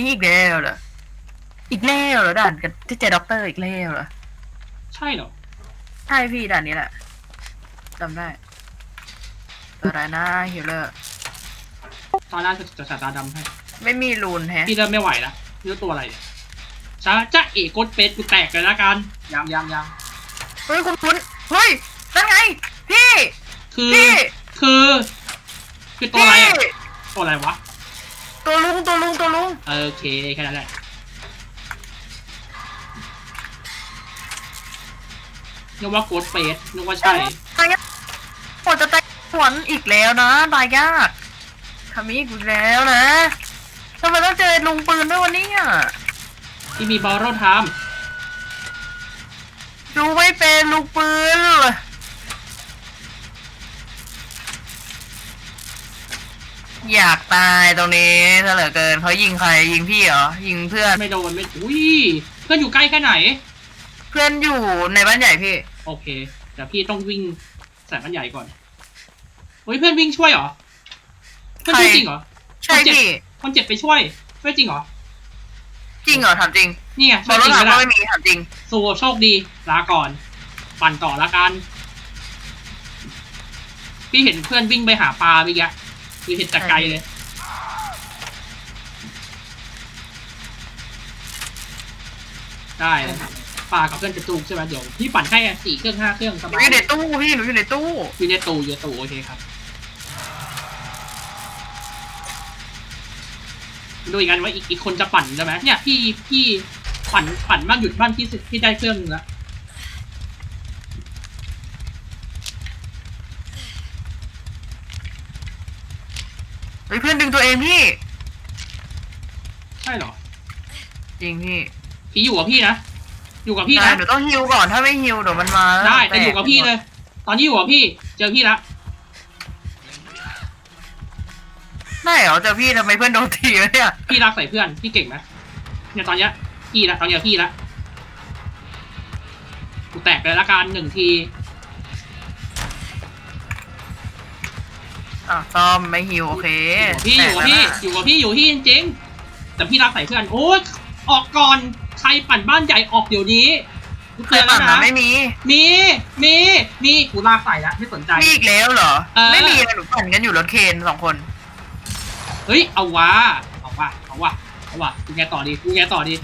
นี้อีกแล้วเหรอ อีกแล้วเหรอด่านกับที่เจด็อกเตอร์อีกแล้วเหรอ ใช่เหรอ ใช่พี่ด่านนี้แหละจำได้อะไรนะฮิลเลอร์ตอนแรกจะจะสายตาดำให้ ไม่มีรูนแฮะพี่เริ่มไม่ไหวแล้วนี่ตัวอะไรเนี่ยจ้าจ้าเอกดเฟสกูแตกเลยละกันยังยังยังเฮ้ยคุณคุณเฮ้ยนั่นไง พี่ คือ พี่ คือ คือตัวพี่อะไรอะตัวอะไรวะ โอเคแค่นั้นแหละนึกว่าโกดเฟสนึกว่าใช่ตายยากปวดจะตายหวนอีกแล้วนะตายยากทำอีกแล้วนะทำไมต้องเจอลุงปืนด้วยวันนี้อะที่มีบอลโรไทม์ดูไม่เป็นลุงปืนเลย อยากตายตรงนี้ซะเหลือเกินเขายิงใครยิงพี่เหรอยิงเพื่อนไม่โดนไม่อุ้ยเพื่อนอยู่ใกล้แค่ไหน เพื่อนอยู่ในบ้านใหญ่พี่ โอเคเดี๋ยวพี่ต้องวิ่งใส่มันใหญ่ก่อนเฮ้ยเพื่อนวิ่งช่วยเหรอเพื่อนช่วยจริงเหรอใช่พี่คนเจ็บไปช่วยช่วยจริงเหรอจริงเหรอถามจริงนี่ไงบช่อวยลรจถริงถังก็ก็ได้ไม่มีถามจริงสู้โชคดีลาก่อน ปั่นต่อละกัน พี่เห็นเพื่อนวิ่งไปหาปลาเมื่อกี้ คือเห็นแต่ไกลเลยได้เลยปลากับเพื่อนจะจูกใช่ไหมเดี๋ยวพี่ปั่นให้อะสี่เครื่องห้าเครื่องสหนูบาอยยู่ในตู้พี่หนูอยู่ในตู้ อยู่ในตู้อยู่ในตู้โอเคครับดูอีกอันว่าอีกอีกคนจะปั่นใช่ไหมเนี่ยพี่พี่ปั่นปั่นบ้านหยุดบ้านที่สุดที่ได้เครื่องนึงแล้ว เฮ้ยเพื่อนดึงตัวเองพี่ ใช่เหรอจริงพี่พี่อยู่กับพี่นะอยู่กับพี่ใช่นะหนูต้องฮิวก่อนถ้าไม่ฮิวเดี๋ยวมันมาแล้วได้แต่อยู่กับพี่เลย ตอนนี้อยู่กับพี่ เจอพี่ละได้เหรอเจอพี่ทำไมเพื่อนโดนทีวะเนี่ยพี่รักใส่เพื่อนพี่เก่งไหมเนี่ยตอนเนี้ยพี่ละตอนเนี้ยพี่ละกูแตกไปละกันหนึ่งที อะซ่อมไม่ฮิวโอเคอยู่กับพี่แตอยู่กกับแล้วนะพี่อยู่กับพี่จริงๆแต่พี่รักใส่เพื่อนโอ๊ยออกก่อนใครปั่นบ้านใหญ่ออกเดี๋ยวนี้กูเคเตืยอนแล้ปั่วนมานะไม่มีมีมีมีกูลากใส่ละไม่สนใจ มีอีกแล้วเหรอ เออ ไม่มีอะหนูปั่นกันอยู่รถเคนสองคน เฮ้ยเอาวะเอาวะเอาวะเอาวะกูแกต่อดีกูแกต่อดี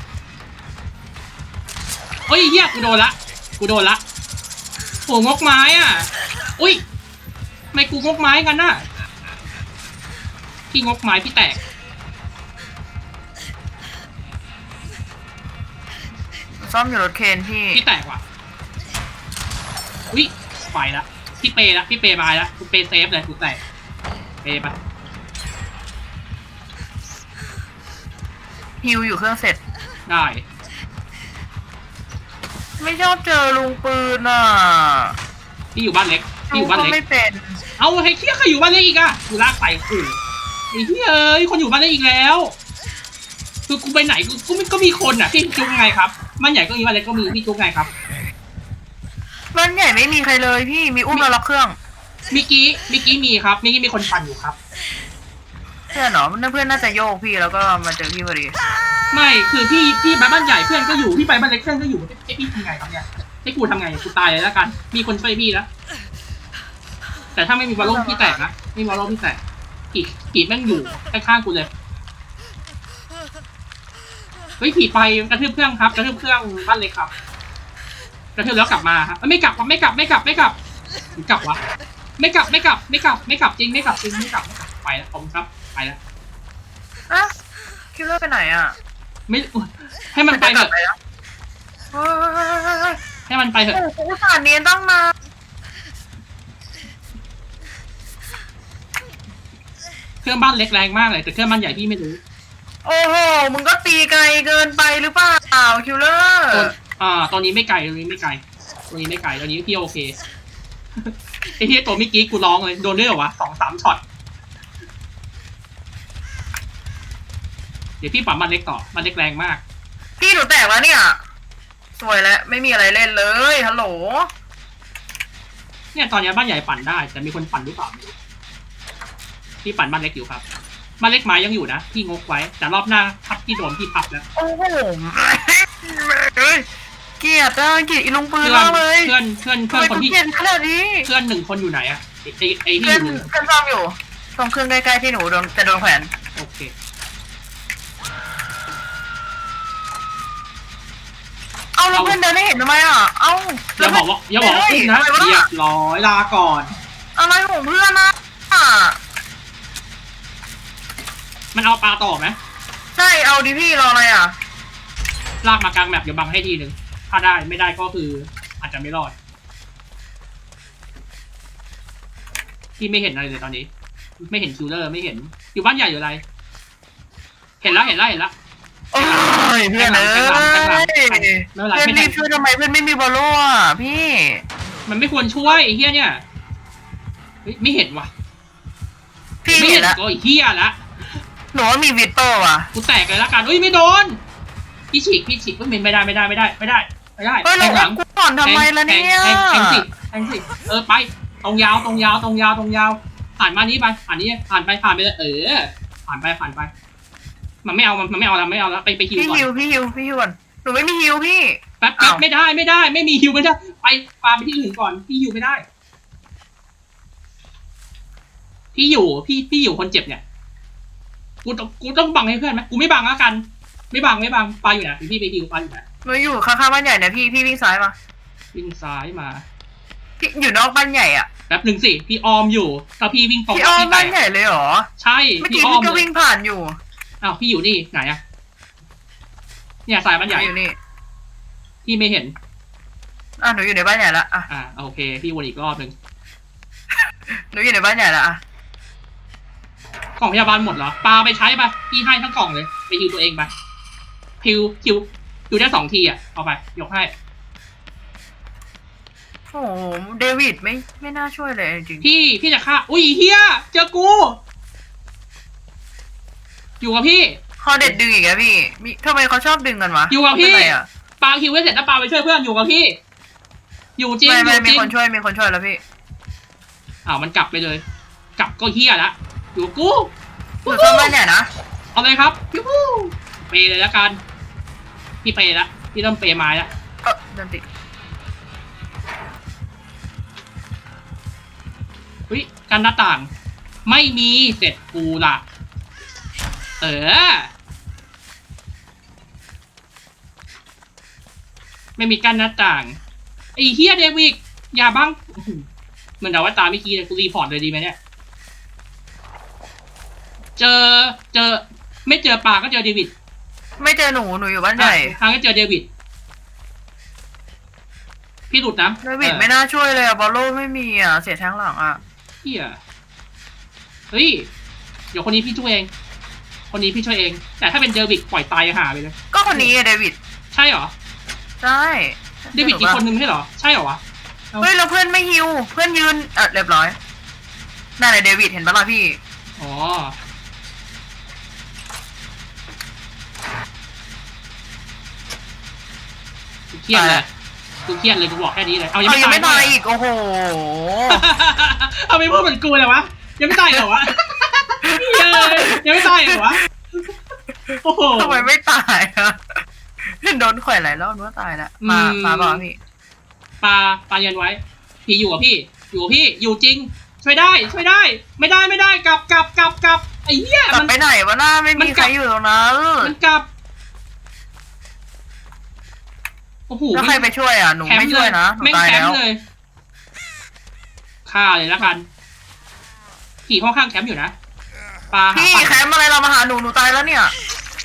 เฮ้ยเฮียกูโดนละกูโดนละโหงกไม้อะ อุ้ยทำไมกูงกไม้กันน่ะ พี่งกไม้พี่แตก ซ่อมอยู่รถเคนพี่ พี่แตกว่ะ อุ้ยไปละ พี่เปย์ละ พี่เปย์มาละกูเปย์เซฟเลยกูแตก เปย์ไปฮิวอยู่เครื่องเสร็จ ได้ ไม่ชอบเจอลุงปืนอะพี่อยู่บ้านเล็ก พี่ลุองยู่บ้านก็เล็ก ไม่เป็น เอาไอ้เคี้ยใครอยู่บ้านเล็กอีกอะกูลากใส่กู ไอ้เหี้ยเอ้ยคนอยู่บ้านเล็กอีกแล้ว คือกูไปไหนกูกูก็มีคนอะพี่จุกไงครับบ้านใหญ่ก็มีบ้านเล็กก็มีพี่จุกไงครับบ้านใหญ่ไม่มีใครเลยพี่มีอุ้มแล้วล็อกเครื่องมิกกี้มิกกี้มีครับมิกกี้มีคนปั่นอยู่ครับ เพื่อนเหรอเพื่อนน่าจะโยกพี่แล้วก็มาเจอพี่พอดีไม่คือพี่พี่ไปบ้านใหญ่เพื่อนก็อยู่พี่ไปบ้านเล็กเพื่อนก็อยู่ไอ้พี่ทำไงครับเนี่ยให้กูทำไงกูตายเลยแล้วกัน มีคนช่วยพี่แล้วแต่ถ้าไม่มีบอลโลกพี่แตกนะไม่มีบอลโลกพี่แตก ผีผีแม่งอยู่ข้างๆกูเลยเฮ้ยผีไปกระทืบเครื่องครับกระทืบเครื่องบ้านเล็กครับ กระทืบแล้วกลับมาครับเอ้ยไม่กลับครับไม่กลับไม่กลับไม่กลับหรือกลับวะไม่กลับไม่กลับไม่กลับไม่กลับจริงไม่กลับจริงไม่กลับไม่กลับไปแล้วผมครับไปแล้วอะคิดว่าไปไหนอะ ไม่ให้มันไปเถอะแล้วเฮ้ยให้มันไปเถอะโอ้โหอุตส่าห์เนียนตั้งนา เครื่องบ้านเล็กแรงมากเลยแต่เครื่องบ้านใหญ่พี่ไม่รู้โอ้โห มึงก็ตีไกลเกินไปหรือเปล่าคิวเลอร์ตัวอ่าตอนนี้ไม่ไกลตอนนี้ไม่ไกลตอนนี้ไม่ไกลตอนนี้พี่โอเคไอ้ที่ตัวเมื่อกี้กูร้องเลยโดนด้วยเหรอวะสองสามช็อตเดี๋ยวพี่ปั่นบ้านเล็กต่อบ้านเล็กแรงมาก พี่หนูแตกแล้วเนี่ย สวยแล้ว ไม่มีอะไรเล่นเลยฮัลโหล เนี่ยตอนนี้บ้านใหญ่ปั่นได้ แต่มีคนปั่นหรือเปล่าไม่รู้ พี่ปั่นบ้านเล็กอยู่ครับมาเล็กไม้ยังอยู่นะพี่งกไว้ แต่รอบหน้าพับที่โดนพี่พับแล้วโอ้โหเอ้ยเกลียดอะเกลียดอีลุงปืนเพื่อนมากเลยเพื่อนเพื่อนเพื่ทำอนไมคนกูที่เกลียดขนาดนี้เพื่อนหนึ่งคนอยู่ไหนอะไอไอไอที่เพื่ออนยู่เพื่อนซ่อมอยู่ตรงเครื่องใกล้ๆที่หนูโดนจะโดนแขวนโอเคเอ้าแล้วเพื่อนเดินไม่เห็นทำไมอะ เอ้าอย่าบอกว่าอย่าบอกว่าอุ้มนะอะไรวเรียบร้อยลาก่อน อะไรของเพื่อนนะอะ มันเอาปลาต่อไหมใช่เอาดิพี่รออะไรอะ ลากมากลางแมปเดี๋ยวบังให้ทีหนึ่งถ้าได้ไม่ได้ก็คืออาจจะไม่รอดพี่ไม่เห็นอะไรเลยตอนนี้ ไม่เห็นคิวเลอร์ไม่เห็น อยู่บ้านใหญ่อยู่อะไร เห็นแล้วเห็นแล้วเห็นแล้ว โอ้ยเพื่อนเอ้ยข้างหลังข้างหลังไม่เป็นไรเพื่อนไม่เป็นไร รีบช่วยทำไมเพื่อนไม่มีบอลโล่อะพี่มันไม่ควรช่วยไอ้เฮียเนี่ยเฮ้ยไม่เห็นว่ะพี่ไม่เห็เห็นนละก็ไอ้เฮียละ หนูว่ามีวิตเตอร์ว่ะกูแตกเลยละกันอุ้ยไม่โดน พี่ฉีกพี่ฉีกเฮ้ยไม่ได้ไม่ได้ไม่ได้ไม่ได้ไม่ได้เฮ้ยแทเรางหลังกูก่อนทำไมล่ะเนี่ยแทงแทงแทงสิแทงสิเออไป ตรงยาวตรงยาวตรงยาวตรงยาว ผ่านมานี้ไปผ่านนี้ผ่านไปผ่านไปเลยเออ ผ่านไปผ่านไป มันไม่เอามันมันไม่เอาแล้วไม่เอาแล้วไปไปคิวพี่ก่อนฮิวพี่ฮิวพี่ฮิวก่อนหนูไม่มีฮิวพี่ แป๊บแป๊บอ้าว ไม่ได้ไม่ได้ ไม่มีฮิวไม่ได้ไปฟาร์มไปที่อื่นก่อนพี่ฮิวไม่ได้ พี่อยู่พี่พี่อยู่คนเจ็บเนี่ย กูต้องกูต้องบังให้เพื่อนไหมกูไม่บังแล้วกัน ไม่บังไม่บังปลาอยู่ไหนพี่ไปฮิวปลาอยู่ไหนหนูอยู่ข้างๆบ้านใหญ่เนี่ยพี่พี่วิ่งซ้ายมาวิ่งซ้ายมาพี่อยู่นอกบ้านใหญ่อะแป๊บหนึ่งสิพี่ออมอยู่ถ้าพี่วิ่งตรงพี่อ้อมพี่แตบ้านกใหญ่เลยเหรอใช่เมื่อพี่กี้อ้อพี่มก็เลยวิ่งผ่านอยู่อ้าวพี่อยู่นี่ไหนอะเนี่ยสายมันใหญ่อยู่นี่พี่ไม่เห็นอะหนูอยู่ในบ้านใหญ่ละอะอ่าโอเค พี่วนอีกรอบหนึ่งหนูอยู่ในบ้านใหญ่ละอะ กล่องพยาบาลหมดเหรอปลาไปใช้ปะพี่ให้ทั้งกล่องเลย ไปฮิวตัวเองไปฮิวฮิวฮิวได้สองทีอะเอาไป ยกให้ โอ้โหเดวิดไม่ไม่น่าช่วยเลยจริงพี่พี่จะฆ่าอุ้ยเฮียเจอกู อยู่กับพี่คอเด็ดดึงอีกแล้วพี่มีทำไมเขาชอบดึงกันวะอยู่กับพี่ เป็นไรอะปลาฮิวไว้เสร็จแล้วปลาไปช่วยเพื่อนอยู่กับพี่ อยู่จริงไม่อไม่ยู่จมีริงคนช่วยมีคนช่วยแล้วพี่อ้าวมันกลับไปเลย กลับก็เฮียละ อยู่กับกูหนูซ่อมบ้านใหญ่นะเอาเลยครับยูฮูเปย์เลยแล้วกันพี่เปย์ละพี่เริ่มเปย์ไม้ละเออเดินติดเฮ้ยกันหน้าต่าง ไม่มีเสร็จกูละเออ ไม่มีกั้นหน้าต่างไอ้เฮียเดวิกอย่าบ้างอื้อหือเหมือนเดาว่าตามเมื่อกี้เลยกูรีพอร์ตเลยดีไหมเนี่ย เจอเจอ ไม่เจอปลาก็เจอเดวิดไม่เจอหนูหนูอยู่บ้านใหญ่อะทางก็เจอเดวิดพี่หลุดนะเดวิดออไม่น่าช่วยเลยอะบอลโล่ไม่มีอะเสียแทงหลังอะเฮียเฮ้ยเดี๋ยวคนนี้พี่ช่วยเอง คนนี้พี่ช่วยเอง แต่ถ้าเป็นเดวิดปล่อยตายหาไปเลย ก็คนนี้อะเดวิดใช่เหรอใช่เดวิดอีกคนนึงไม่ใช่เหรอใช่เหรอวะเฮ้ยแล้วเพื่อนไม่ฮิวเพื่อนยืนเออเรียบร้อยนั่นแหละเดวิดเห็นปะล่ะพี่อ๋อ เครียดเลยกูเครียดเลยกูบอกแค่นี้เลย เอายังเอาไม่ยังตายไม่ตายด้วยอีก โอ้โห เอาไม่พูดเหมือนกูเลยวะ ยังไม่ตายเหรอวะเฮ้ยยังไม่ตายเหรอวะ โอ้โห ทำไมไม่ตายอะโดนแขวนหลายรอบนึกว่าตายแล้วมาอืม มาบอกพี่ ปลาปลาเย็นไว้ พี่อยู่กับพี่ อยู่กับพี่ อยู่จริง ช่วยได้ ช่วยได้ ไม่ได้ไม่ได้ กลับกลับกลับกลับไอ้เหี้ยกลับมัน ไปไหนวะหน้าไม่มัมีนใคกลัรบ อยู่ตรงนั้นมันกลับ โอ้โหแล้วใครไปช่วยอะ หนูแคมไม่ป์ช่วยนะหนูแม่งตายแคมแล้ว ป์เลยฆ่าเลยแล้วกัน ขี่ค่อนข้างแคมป์อยู่นะปลาหาพี่ปลาแคมป์อะไรเรามาหาหนูหนูตายแล้วเนี่ย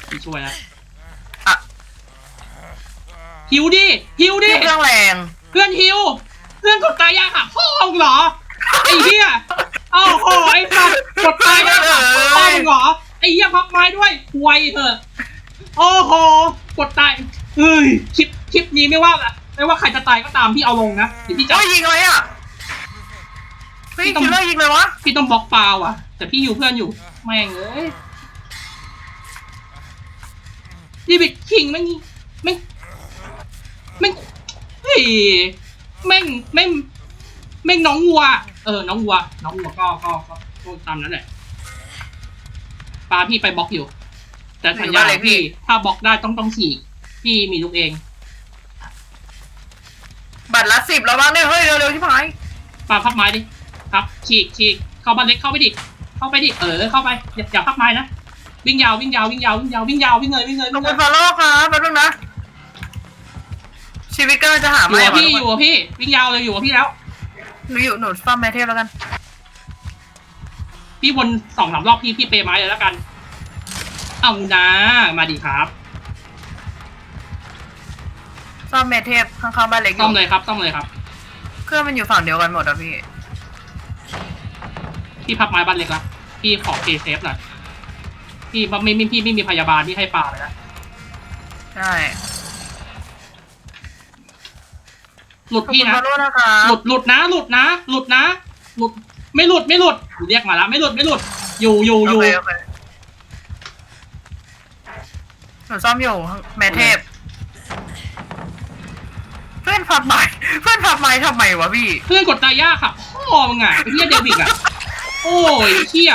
พี่ช่วยแล้วอะ หิวดิหิวดิเครื่องแรงเพื่อนหิวเพื่อนกดตายยากหักพ่อมึงเหรอไอ้เหี้ยเอ้าโหไอ้สัตว์กดตายยากหักพ่อมึงเหรอไอ้เหี้ยพักไม้ด้วยไวเถอะโอ้โหกดตายเฮ้ยคลิป คลิปนี้ไม่ว่าละไม่ว่าใครจะตายก็ตามพี่เอาลงนะเดี๋ยวพี่จะโอ้ยยิงอะไรอะเฮ้ยพี่ต้องคิลเลอร์ยิงเลยวะพี่ต้องบล็อกเปล่าอะ แต่พี่อยู่เพื่อนอยู่แม่งเอ้ยดีบิดคิงแม่งแม่งแม่งเฮ้ยแม่งแม่งแม่งน้องวัว เออ น้องวัว น้องวัวก็ก็ก็ก็ตามนั้นแหละปาพี่ไปบล็อกอยู่ แต่สัญญาณพี่ ถ้าบล็อกได้ต้องต้องฉีกพี่มีลูกเอง บัตรละสิบแล้วบ้างเนี่ยเฮ้ยเร็วๆที่พายปาพับไม้ดิครับฉีกฉีกเข้าบ้านเล็กเข้าไปดิเข้าไปดิเออเข้าไปอย่าอย่าพับไม้นะวิ่งยาววิ่งยาววิ่งยาววิ่งยาววิ่งยาววิ่งเลยวิ่งเลยขอวิ่บงเลคุณยฟอลโล่ครับแป๊บนึงนะ ชีวิตก็จะหาอยู่ไม่กับมาพี่อยู่กับพี่วิ่งยาวเลยอยู่กับพี่แล้ว หนูอยู่หนูซ่อมแมทเทลแล้วกัน พี่วนสองสามรอบพี่พี่เปย์ไม้เลยแล้วกัน เอานะมาดีครับ ซ่อมแมทเทลข้างๆบ้านเล็กอซ่อยู่มเลยครับซ่อมเลยครับ เครื่องมันอยู่ฝั่งเดียวกันหมดอะพี่พี่พับไม้บ้านเล็กละพี่ขอเพย์เซฟหน่อยพี่ไม่ไม่พี่ไม่มีพยาบาลที่ให้ปลาเลยนะใช่หลุดขอบพี่คุณนะฟอลโล่นะคะหลุดหลุดนะ หลุดนะ หลุดนะหลุดไม่หลุดไม่หลุดกูเรียกมาแล้วไม่หลุดไม่หลุด อยู่อยู่อโอยู่เคโอเคหนูซ่อมอยู่แมทเทลเพื่ อนพับไม้เพื่อนพับไม้ทำไมวะพี่ เพื่อนกดตายยากค่ะพ่อมึงอะไอ้เหี้ยเดวิดอะ โอ้ยเหี้ย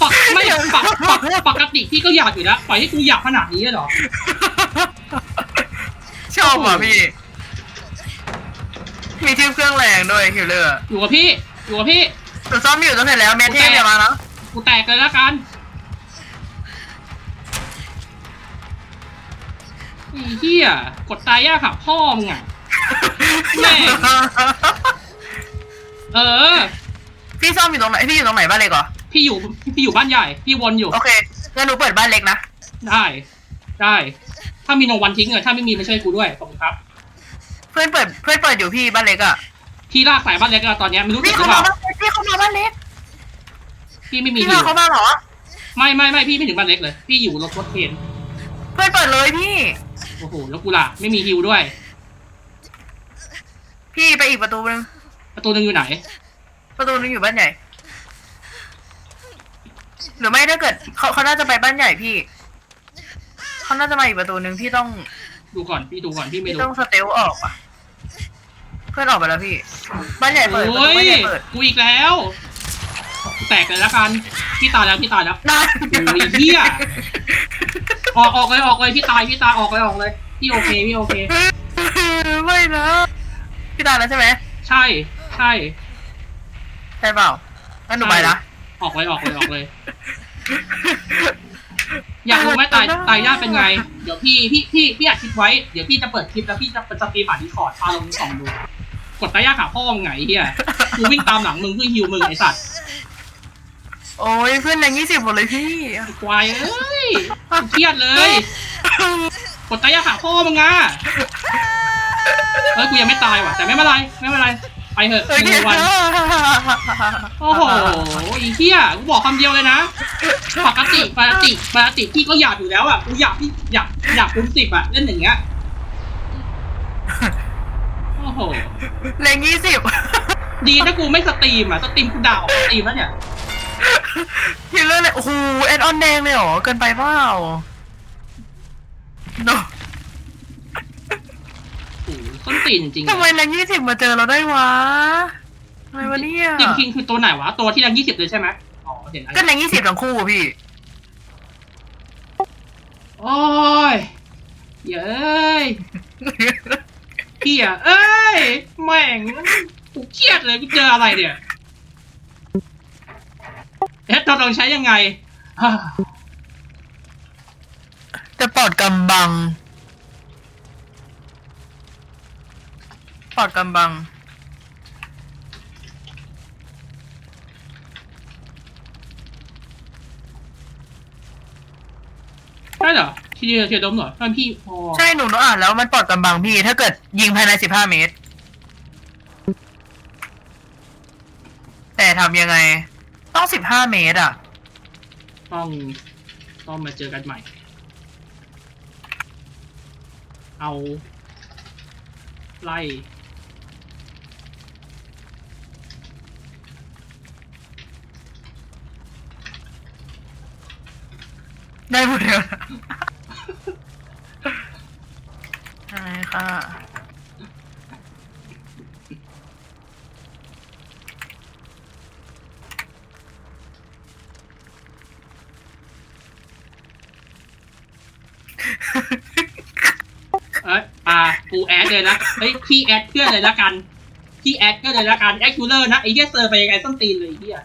ปักไม่ปักปักปกติพี่ก็อยากอยู่แล้วปล่อยให้กูอยากขนาดนี้เลยเหรอ ชอบว่ะพี่ มีทิปเครื่องแรงด้วยคิวเลอร์อยู่กับพี่ อยู่กับพี่หนูซ่อมอยู่ตั้งแต่แล้วแมทเทลอย่ามานะกูแตกเลยแล้วกัน อ้เหี้ยกดตายยากค่ะพ่อมึงอะแม่เออ พี่ซ่อมอยู่ตรงไหนพี่อยู่ตรงไหนบ้านเล็กเหรอพี่อยู่พี่อยู่บ้านใหญ่ พี่วนอยู่ โอเคงั้นหนูเปิดบ้านเล็กนะได้ ได้ ถ้ามีโนวันทิ้งเลยถ้าไม่มีมาช่วยกูด้วยขอบคุณครับ เพื่อนเปิดเพื่อนเปิดอยู่พี่บ้านเล็กอะพี่ลากสายบ้านเล็กอะตอนเนี้ยไม่รู้ติพี่ดหรืเขาอเปมาล่าบ้านเล็กพี่เขามาบ้านเล็กพี่ไม่มีพี่ฮิพาวเขามาเหรอ ไม่ไม่ไม่พี่ไม่ถึงบ้านเล็กเลย พี่อยู่รถรถเคนเพื่อนเปิดเลยพี่ โอ้โหแล้วกูล่ะไม่มีฮิวด้วย พี่ไปอีกประตูนึงประตูหนึงอยู่ไหน ประตูนึงอยู่บ้านใหญ่ หรือไม่ถ้าเกิดเขาเขาน่าจะไปบ้านใหญ่พี่เขาน่าจะมาอีกประตูนึงพี่ต้องดูก่อนพี่ดูก่อนพี่ไม่พี่รู้ต้องสเตลออกอะ เพื่อนออกไปแล้วพี่บ้านใหญ่เปิดประโอ้ตูบ้านยใหญ่เปิดกูอีกแล้ว แตกเลยแล้วกันพี่ตายแล้วพี่ตายแล้ว ได้ โอ้ยเหี้ย ออกออกเลยออกเลยพี่ตายพี่ตายออกเลยออกเลยพี่โอเคพี่โอเค ไม่นะพี่ตายแล้วใช่ไหมใช่ใช่ใช่เปล่างั้นหนูไปนะออกเลยออกเลยออกเลย อยากรู้ไหมตายตายยากเป็นไง เดี๋ยวพี่พี่พี่พี่อัดคลิปไว้เดี๋ยวพี่จะเปิดคลิปแล้วพี่จะเป็นสตรีมผ่านดีคอร์ดพาลงส่องดูกดตายยากหาพ่อมึงไงเฮียกูวิ่งตามหลังมึงเพื่อฮิวมึงไอสัตว์ โอ้ยเพื่อนแรงยี่สิบหมดเลยพี่ควายเอ้ยกูเครียดเลยกดตายยากหาพ่อมึงอะเอ้ยกูยังไม่ตายว่ะ แต่ไม่เป็นไรไม่เป็นไรไปเถอะโอเคหนึ่งวันโอ้โหอีเหี้ยกูบอกคำเดียวเลยนะปกติปกติปกติพี่ก็อยากอยู่แล้วอะกูอยากพี่อยากอยากคุ้มสิบอะเล่นอย่างเงี้ยโอ้โหแรงยี่สิบดีถ้ากูไม่สตรีมอะสตรีมกูด่าออกสตรีมแล้วเนี่ย คิลเลอร์เลยโอ้โหแอดออนแดงเลยเหรอ เกินไปเปล่าโนโอ้โหส้นตีนจริงๆทำไมแรงยี่สิบมาเจอเราได้วะทำไมวะเนี่ยจริงจริงๆคือตัวไหนวะ ตัวที่แรงยี่สิบเลยใช่ไหมอ๋อเห็นแล้วก็แรงยี่สิบทั้งคู่อะพี่ โอ้ยเย้ยพี่อะเอ้ยแม่งกูเครียดเลยกูเจออะไรเนี่ย เอ๊ะเราลองใช้ยังไงอ่าแต่ปอดกำบังปอดกำบัง ได้เหรอทีเดียวเทียดมเหรอท่านพี่พอใช่หนูหนูอ่านแล้วมันปอดกำบังพี่ ถ้าเกิดยิงภายในสิบห้าเมตร แต่ทำยังไง ต้องสิบห้าเมตรอะ ต้องต้องมาเจอกันใหม่ เอา ไล่ได้หมดแล้วนะใช่ค่ะ เเอ้ยอ่า กูแอดเลยนะ เฮ้ย พี่แอดเพื่อนเลยละกัน พี่แอดก็เลยละกัน แอดคูเลอร์นะไอ้เหี้ยเซอร์ไปยังไงส้นตีนเลยไอ้เหี้ย